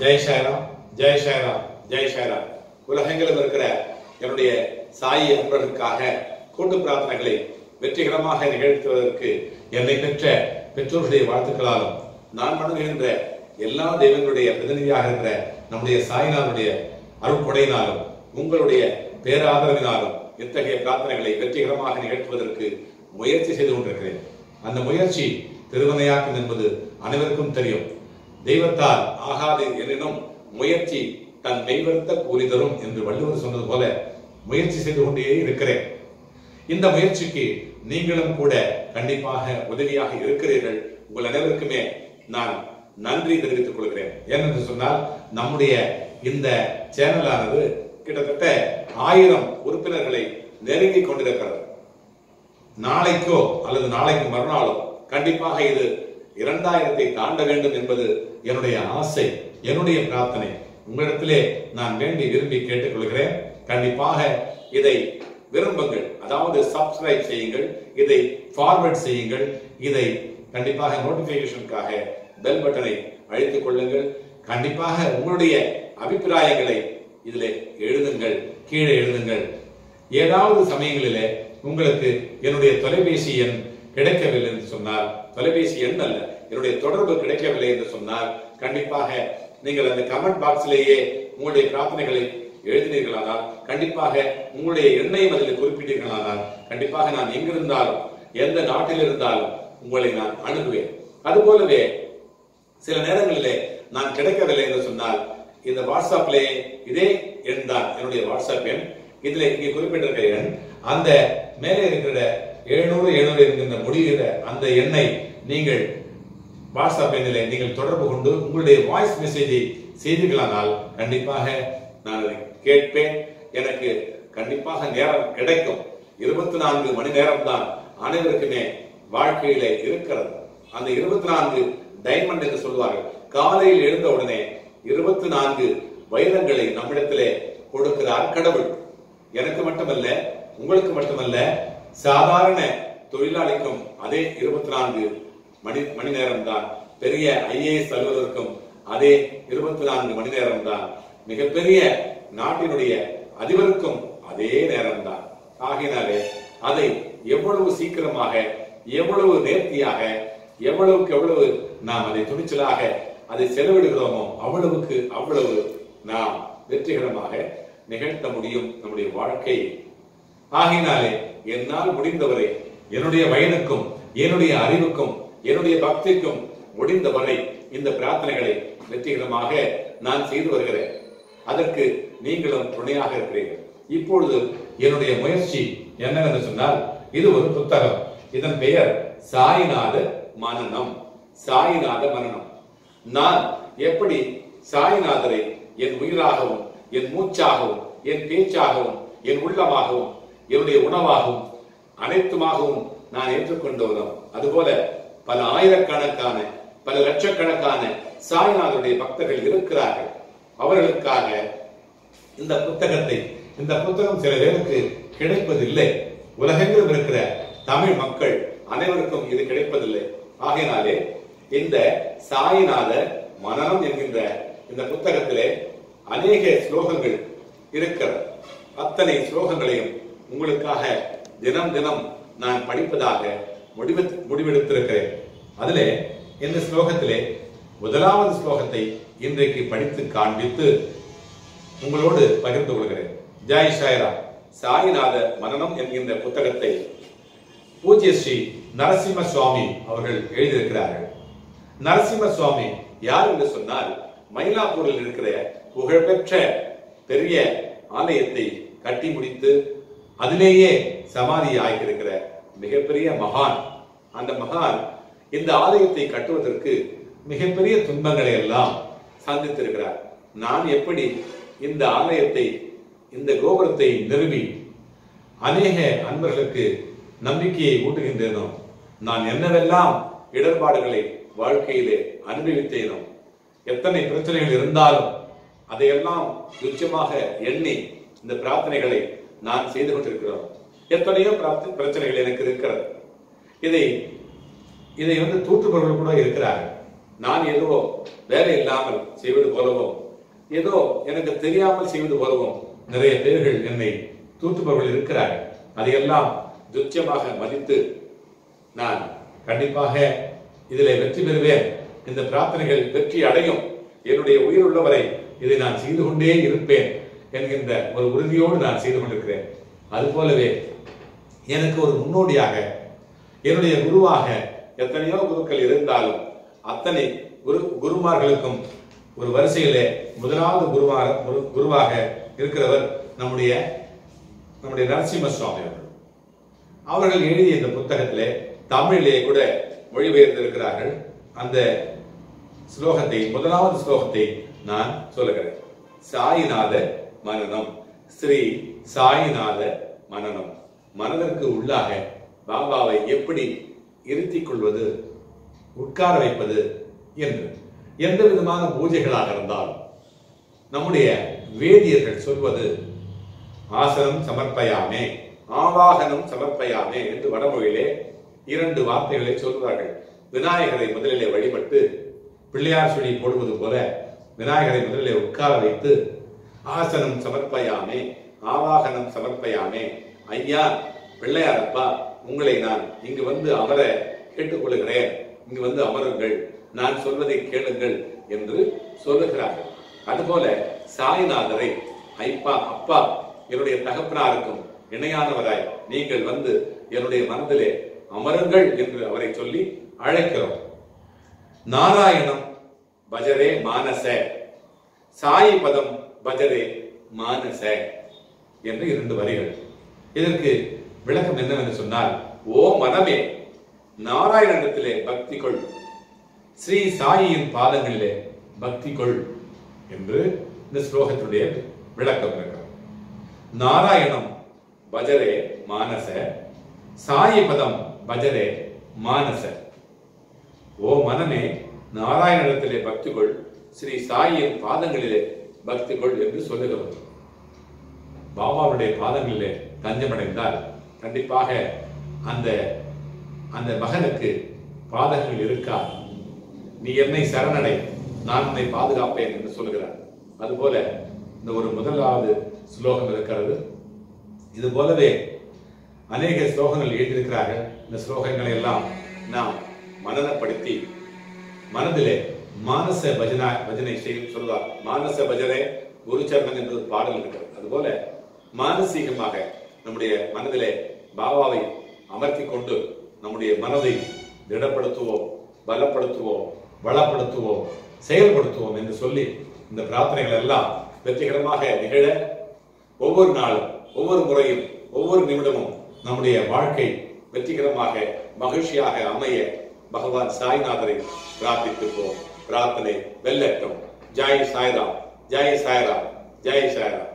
ஜெய் ஷைராம் ஜெய் ஷைராம் ஜெய் ஷைராம் உலகெங்கிலும் இருக்கிற என்னுடைய சாயி அன்பர்களுக்காக கூட்டு பிரார்த்தனைகளை வெற்றிகரமாக நிகழ்த்துவதற்கு என்னை பெற்ற பெற்றோர்களுடைய வாழ்த்துக்களாலும் நான் வணங்குகின்ற எல்லா தெய்வங்களுடைய பிரதிநிதியாக இருக்கிற நம்முடைய சாய்நாதனுடைய அருட்கொடையினாலும் உங்களுடைய பேராதரவினாலும் இத்தகைய பிரார்த்தனைகளை வெற்றிகரமாக நிகழ்த்துவதற்கு முயற்சி செய்து கொண்டிருக்கிறேன். அந்த முயற்சி திருவனையாக்கும் என்பது அனைவருக்கும் தெரியும். தெய்வத்தால் ஆகாது எனினும் முயற்சி தன் மெய்வருத்த கூலி தரும் என்று வள்ளுவர் சொன்னது போல முயற்சி செய்து கொண்டே இருக்கிறேன். இந்த முயற்சிக்கு நீங்களும் கூட கண்டிப்பாக உதவியாக இருக்கிறீர்கள். உங்கள் அனைவருக்குமே நான் நன்றி தெரிவித்துக் கொள்கிறேன். ஏனென்று சொன்னால் நம்முடைய இந்த சேனலானது கிட்டத்தட்ட ஆயிரம் உறுப்பினர்களை நெருங்கி கொண்டிருக்கிறது. நாளைக்கோ அல்லது நாளைக்கு மறுநாளோ கண்டிப்பாக இது இரண்டாயிரத்தை தாண்ட வேண்டும் என்பது என்னுடைய ஆசை என்னுடைய பிரார்த்தனை. உங்களிடத்திலே நான் வேண்டி விரும்பி கேட்டுக்கொள்கிறேன். கண்டிப்பாக இதை விரும்புங்கள். அதாவது சப்ஸ்கிரைப் செய்யுங்கள். இதை ஃபார்வர்ட் செய்யுங்கள். இதை கண்டிப்பாக நோட்டிபிகேஷனுக்காக பெல் பட்டனை அழுத்திக் கொள்ளுங்கள். கண்டிப்பாக உங்களுடைய அபிப்பிராயங்களை இதில் எழுதுங்கள். கீழே எழுதுங்கள். ஏதாவது சமயங்களிலே உங்களுக்கு என்னுடைய தொலைபேசி எண் கிடைக்கவில்லை என்று சொன்னால் தொலைபேசி எண் அல்ல. என்னுடைய தொடர்பு கிடைக்கவில்லை என்று சொன்னால் கண்டிப்பாக நீங்கள் அந்த கமெண்ட் பாக்ஸிலேயே உங்களுடைய பிரார்த்தனைகளை எழுதினீர்களானால் கண்டிப்பாக உங்களுடைய எண்ணையும் அதில் குறிப்பிட்டீர்களானால் கண்டிப்பாக நான் எங்கிருந்தாலும் எந்த நாட்டில் இருந்தாலும் உங்களை நான் அணுகுவேன். அதுபோலவே சில நேரங்களிலே நான் கிடைக்கவில்லை என்று சொன்னால் இந்த வாட்ஸ்அப்லே இதே எண் தான் என்னுடைய வாட்ஸ்அப் எண். இதுல இங்கே குறிப்பிட்டிருக்கிற எண் அந்த மேலே இருக்கிற எழுநூறு எழுநூறு என்கின்ற முடிகிற அந்த எண்ணை நீங்கள் வாட்ஸ்அப் எண்ணில் நீங்கள் தொடர்பு கொண்டு உங்களுடைய வாய்ஸ் மெசேஜை செய்தீர்களானால் கண்டிப்பாக நான் அதை கேட்பேன். எனக்கு கண்டிப்பாக நேரம் கிடைக்கும். இருபத்தி நான்கு மணி நேரம் தான் அனைவருக்குமே வாழ்க்கையில இருக்கிறது. அந்த இருபத்தி நான்கு டைமண்ட் என்று சொல்வார்கள் காலையில் எழுந்த உடனே இருபத்தி நான்கு வைரங்களை நம்மிடத்திலே கொடுக்கிறார் கடவுள். எனக்கு மட்டுமல்ல உங்களுக்கு மட்டுமல்ல சாதாரண தொழிலாளிக்கும் அதே இருபத்தி நான்கு மணி மணி நேரம் தான் பெரிய ஐஏஎஸ் அலுவலருக்கும் அதே இருபத்தி நான்கு மணி நேரம் தான் மிகப்பெரிய நாட்டினுடைய அதிபருக்கும் அதே நேரம் தான் ஆகினாலே அதை எவ்வளவு சீக்கிரமாக எவ்வளவு நேர்த்தியாக எவ்வளவுக்கு எவ்வளவு நாம் அதை துணிச்சலாக அதை செலவிடுகிறோமோ அவ்வளவுக்கு அவ்வளவு நாம் வெற்றிகரமாக நிகழ்த்த முடியும் நம்முடைய வாழ்க்கையை ஆகினாலே என்னால் முடிந்தவரை என்னுடைய வயதுக்கும் என்னுடைய அறிவுக்கும் என்னுடைய பக்திக்கும் முடிந்தவரை இந்த பிரார்த்தனைகளை வெற்றிகரமாக நான் செய்து வருகிறேன். அதற்கு நீங்களும் துணையாக இருக்கிறீர்கள். இப்பொழுது என்னுடைய முயற்சி என்னவென்று சொன்னால் இது ஒரு புத்தகம். இதன் பெயர் சாய்நாத மனனம் சாய்நாத மனனம் நான் எப்படி சாய்நாதரை என் உயிராகவும் என் மூச்சாகவும் என் பேச்சாகவும் என் உள்ளமாகவும் என்னுடைய உணவாகவும் அனைத்துமாகவும் நான் ஏற்றுக்கொண்டவனும் அதுபோல பல ஆயிரக்கணக்கான பல லட்சக்கணக்கான சாய்நாதருடைய பக்தர்கள் இருக்கிறார்கள். அவர்களுக்காக இந்த புத்தகத்தை இந்த புத்தகம் சில பேருக்கு கிடைப்பதில்லை. உலகெங்கிலும் இருக்கிற தமிழ் மக்கள் அனைவருக்கும் இது கிடைப்பதில்லை. ஆகையினாலே இந்த சாயிநாத மனநம் என்கின்ற இந்த புத்தகத்திலே அநேக ஸ்லோகங்கள் இருக்கிறது. அத்தனை ஸ்லோகங்களையும் உங்களுக்காக தினம் தினம் நான் படிப்பதாக முடிவு முடிவெடுத்திருக்கிறேன். அதிலே இந்த ஸ்லோகத்திலே முதலாவது ஸ்லோகத்தை இன்றைக்கு படித்து காண்பித்து உங்களோடு பகிர்ந்து கொள்கிறேன். ஜாய் ஷாயரா சாயிநாத மரணம் என்கின்ற புத்தகத்தை பூஜ்ய ஸ்ரீ நரசிம்ம சுவாமி அவர்கள் எழுதியிருக்கிறார்கள். நரசிம்ம சுவாமி யார் என்று சொன்னால் மயிலாப்பூரில் இருக்கிற புகழ்பெற்ற பெரிய ஆலயத்தை கட்டி முடித்து அதிலேயே சமாதி ஆகியிருக்கிற மிகப்பெரிய மகான். அந்த மகான் இந்த ஆலயத்தை கட்டுவதற்கு மிகப்பெரிய துன்பங்களை எல்லாம் சந்தித்திருக்கிறார். நான் எப்படி இந்த ஆலயத்தை இந்த கோபுரத்தை நிறுவி அநேக அன்பர்களுக்கு நம்பிக்கையை ஊட்டுகின்றேனோ? நான் என்னவெல்லாம் இடர்பாடுகளை வாழ்க்கையிலே அனுபவித்தேனோ? எத்தனை பிரச்சனைகள் இருந்தாலும் அதையெல்லாம் துச்சமாக எண்ணி இந்த பிரார்த்தனைகளை நான் செய்து கொண்டிருக்கிறோம். எத்தனையோ பிரார்த்த- பிரச்சனைகள் எனக்கு இருக்கிறது. இதை இதை வந்து தூற்றுபவர்கள் கூட இருக்கிறார்கள். நான் ஏதோ வேலை இல்லாமல் செய்வது போலவும் ஏதோ எனக்கு தெரியாமல் செய்வது போலவும் நிறைய பேர்கள் என்னை தூற்றுபவர்கள் இருக்கிறார்கள். அதையெல்லாம் துச்சமாக மதித்து நான் கண்டிப்பாக இதில் வெற்றி பெறுவேன். இந்த பிரார்த்தனைகள் வெற்றி அடையும். என்னுடைய உயிர் உள்ளவரை இதை நான் செய்து கொண்டே இருப்பேன் என்கின்ற ஒரு உறுதியோடு நான் செய்து கொண்டிருக்கிறேன். அதுபோலவே எனக்கு ஒரு முன்னோடியாக என்னுடைய குருவாக எத்தனையோ குருக்கள் இருந்தாலும் அத்தனை குரு குருமார்களுக்கும் ஒரு வரிசையிலே முதலாவது குருவாக குருவாக இருக்கிறவர் நம்முடைய நம்முடைய நரசிம்ம சுவாமி அவர்கள். அவர்கள் எழுதிய இந்த புத்தகத்திலே தமிழிலே கூட மொழிபெயர்ந்திருக்கிறார்கள் அந்த ஸ்லோகத்தை முதலாவது ஸ்லோகத்தை நான் சொல்லுகிறேன். சாயிநாத மரணம். ஸ்ரீ சாயிநாத மனநம். மனதிற்கு உள்ளாக பாபாவை எப்படி இருத்திக் கொள்வது உட்கார வைப்பது என்று. எந்த விதமான பூஜைகளாக இருந்தாலும் நம்முடைய வேதியர்கள் சொல்வது ஆசனம் சமர்ப்பயாமே ஆவாகனம் சமர்ப்பயாமே என்று வடமொழியிலே இரண்டு வார்த்தைகளை சொல்கிறார்கள். விநாயகரை முதலிலே வழிபட்டு பிள்ளையார் சுழி போடுவது போல விநாயகரை முதலிலே உட்கார வைத்து ஆசனம் சமர்ப்பயாமே ஆவாகனம் சமர்ப்பயாமே. ஐயா பிள்ளையாரப்பா உங்களை நான் இங்கு வந்து அமர கேட்டுக்கொள்கிறேன். இங்கு வந்து அமருங்கள். நான் சொல்வதை கேளுங்கள் என்று சொல்லுகிறார்கள். அதுபோல சாய்நாதரை ஐப்பா அப்பா என்னுடைய தகப்பனாருக்கும் இணையானவராய் நீங்கள் வந்து என்னுடைய மனதிலே அமருங்கள் என்று அவரை சொல்லி அழைக்கிறோம். நாராயணம் பஜரே மானச. சாயி பதம் பஜரே மானச. என்று இரண்டு வரிகள் இதற்கு விளக்கம் என்னவென்று சொன்னால் ஓ மனமே நாராயணத்திலே பக்தி கொள். ஸ்ரீ சாயியின் பாதங்களிலே பக்தி கொள். என்று இந்த ஸ்லோகத்துடைய விளக்கம் இருக்கிறது. நாராயணம் பஜரே மானச சாயி பதம் பஜரே மானச. ஓ மனமே நாராயணத்திலே பக்தி கொள். ஸ்ரீ சாயியின் பாதங்களிலே பக்தி கொள் என்று சொல்லுகிறது பாபாவுடைய பாதங்களிலே தஞ்சமடைந்தால் கண்டிப்பாக அந்த அந்த மகனுக்கு பாதகங்கள் இருக்கா? நீ என்னை சரணடை நான் உன்னை பாதுகாப்பேன் என்று சொல்கிறார் அதுபோல இந்த ஒரு முதலாவது ஸ்லோகம் இருக்கிறது. இது போலவே அநேக ஸ்லோகங்கள் எழுதியிருக்கிறார்கள். இந்த ஸ்லோகங்களை எல்லாம் நாம் மனநப்படுத்தி மனதிலே மானச பஜனா பஜனை செய்யும் சொல்வார் மானச பஜனை குருச்சரணம் என்று ஒரு பாடல் இருக்கிறது. அதுபோல மானசீகமாக நம்முடைய மனதிலே பாபாவை அமர்த்தி கொண்டு நம்முடைய மனதை திடப்படுத்துவோம் பலப்படுத்துவோம் வளப்படுத்துவோம் செயல்படுத்துவோம் என்று சொல்லி இந்த பிரார்த்தனைகள் எல்லாம் வெற்றிகரமாக நிகழ ஒவ்வொரு நாளும் ஒவ்வொரு முறையும் ஒவ்வொரு நிமிடமும் நம்முடைய வாழ்க்கை வெற்றிகரமாக மகிழ்ச்சியாக அமைய பகவான் சாய்நாதரை பிரார்த்தித்துப்போம் பிரார்த்தனை வெல்லட்டும். Joy Sairam Joy Sairam Joy Sairam.